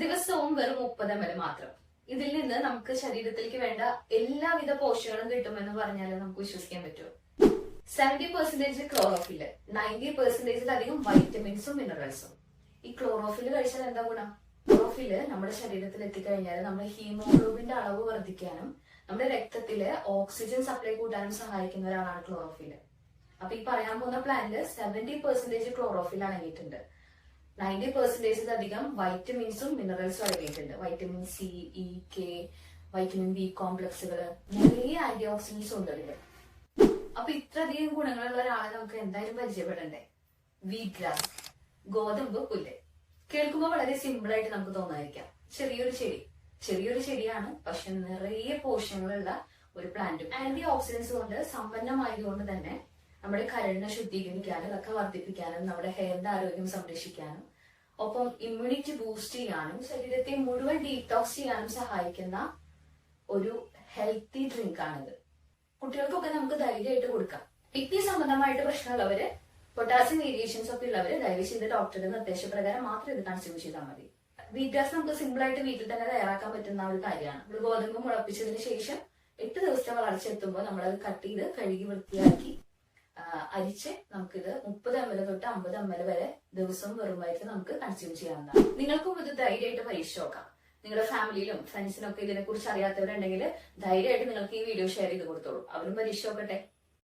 ദിവസവും വെറും മുപ്പത് എം എൽ മാത്രം. ഇതിൽ നിന്ന് നമുക്ക് ശരീരത്തിലേക്ക് വേണ്ട എല്ലാവിധ പോഷകങ്ങളും കിട്ടുമെന്ന് പറഞ്ഞാൽ നമുക്ക് വിശ്വസിക്കാൻ പറ്റും. സെവന്റി പെർസെന്റേജ് ക്ലോറോഫിൽ നയന്റി പെർസെന്റേജിലധികം വൈറ്റമിൻസും മിനറൽസും ഈ ക്ലോറോഫിൽ കഴിച്ചാൽ എന്താ ഗുണം? ക്ലോറോഫിൽ നമ്മുടെ ശരീരത്തിൽ എത്തിക്കഴിഞ്ഞാൽ നമ്മുടെ ഹീമോഗ്ലോബിന്റെ അളവ് വർദ്ധിക്കാനും നമ്മുടെ രക്തത്തിൽ ഓക്സിജൻ സപ്ലൈ കൂട്ടാനും സഹായിക്കുന്ന ഒരാളാണ് ക്ലോറോഫിൽ അപ്പൊ ഈ പറയാൻ പോകുന്ന പ്ലാന്റ് സെവന്റി പെർസെന്റേജ് ക്ലോറോഫിൽ അടങ്ങിയിട്ടുണ്ട് നയന്റി അധികം വൈറ്റമിൻസും മിനറൽസും അടങ്ങിയിട്ടുണ്ട്. Vitamin C E K vitamin B കോംപ്ലക്സുകൾ നിറയെ ആന്റി ഓക്സിഡൻസ് ഉണ്ട് അതിൽ അപ്പൊ ഇത്രയധികം ഗുണങ്ങളുള്ള ഒരാളെ നമുക്ക് എന്തായാലും പരിചയപ്പെടണ്ടേ? വീറ്റ് ഗോതമ്പ് പുല്ല്. കേൾക്കുമ്പോൾ വളരെ സിമ്പിൾ ആയിട്ട് നമുക്ക് തോന്നാതിരിക്കാം. ചെറിയൊരു ചെടി. ചെറിയൊരു ചെടിയാണ് പക്ഷെ നിറയെ പോഷകങ്ങളുള്ള ഒരു പ്ലാന്റും ആന്റി ഓക്സിഡൻസ് കൊണ്ട് സമ്പന്നമായതുകൊണ്ട് തന്നെ നമ്മുടെ കരളിനെ ശുദ്ധീകരിക്കാനും ഒക്കെ വർദ്ധിപ്പിക്കാനും നമ്മുടെ ഹെയറിന്റെ ആരോഗ്യം സംരക്ഷിക്കാനും ഒപ്പം ഇമ്മ്യൂണിറ്റി ബൂസ്റ്റ് ചെയ്യാനും ശരീരത്തെ മുഴുവൻ ഡീറ്റോക്സ് ചെയ്യാനും സഹായിക്കുന്ന ഒരു ഹെൽത്തി ഡ്രിങ്ക് ആണിത്. കുട്ടികൾക്കൊക്കെ നമുക്ക് ധൈര്യമായിട്ട് കൊടുക്കാം. കിഡ്നി സംബന്ധമായിട്ട് പ്രശ്നമുള്ളവര് പൊട്ടാസ്യം വേരിയേഷൻസ് ഒക്കെ ഉള്ളവര് ദയവ് ചെയ്ത് ഡോക്ടറുടെ നിർദ്ദേശപ്രകാരം മാത്രം ഇത് കൺസ്യൂം ചെയ്താൽ മതി. വീറ്റാസ് നമുക്ക് സിമ്പിൾ ആയിട്ട് വീട്ടിൽ തന്നെ തയ്യാറാക്കാൻ പറ്റുന്ന ഒരു കാര്യമാണ്. നമ്മൾ ഗോതമ്പ് മുളപ്പിച്ചതിന് ശേഷം എട്ട് ദിവസത്തെ വളർച്ച എത്തുമ്പോൾ നമ്മൾ അത് കട്ട് ചെയ്ത് കഴുകി വൃത്തിയാക്കി അരിച്ച് നമുക്കിത് മുപ്പത് എം എൽ തൊട്ട് അമ്പത് എം എൽ വരെ ദിവസം വെറുമായിട്ട് നമുക്ക് കൺസ്യൂം ചെയ്യാവുന്നതാണ്. നിങ്ങൾക്കും ഇത് ധൈര്യമായിട്ട് പരീക്ഷിച്ച് നോക്കാം. നിങ്ങളുടെ ഫാമിലിയിലും ഫ്രണ്ട്സിനൊക്കെ ഇതിനെ കുറിച്ച് അറിയാത്തവരുണ്ടെങ്കിൽ ധൈര്യമായിട്ട് നിങ്ങൾക്ക് ഈ വീഡിയോ ഷെയർ ചെയ്ത് കൊടുത്തോളൂ. അവരും പരീക്ഷ നോക്കട്ടെ.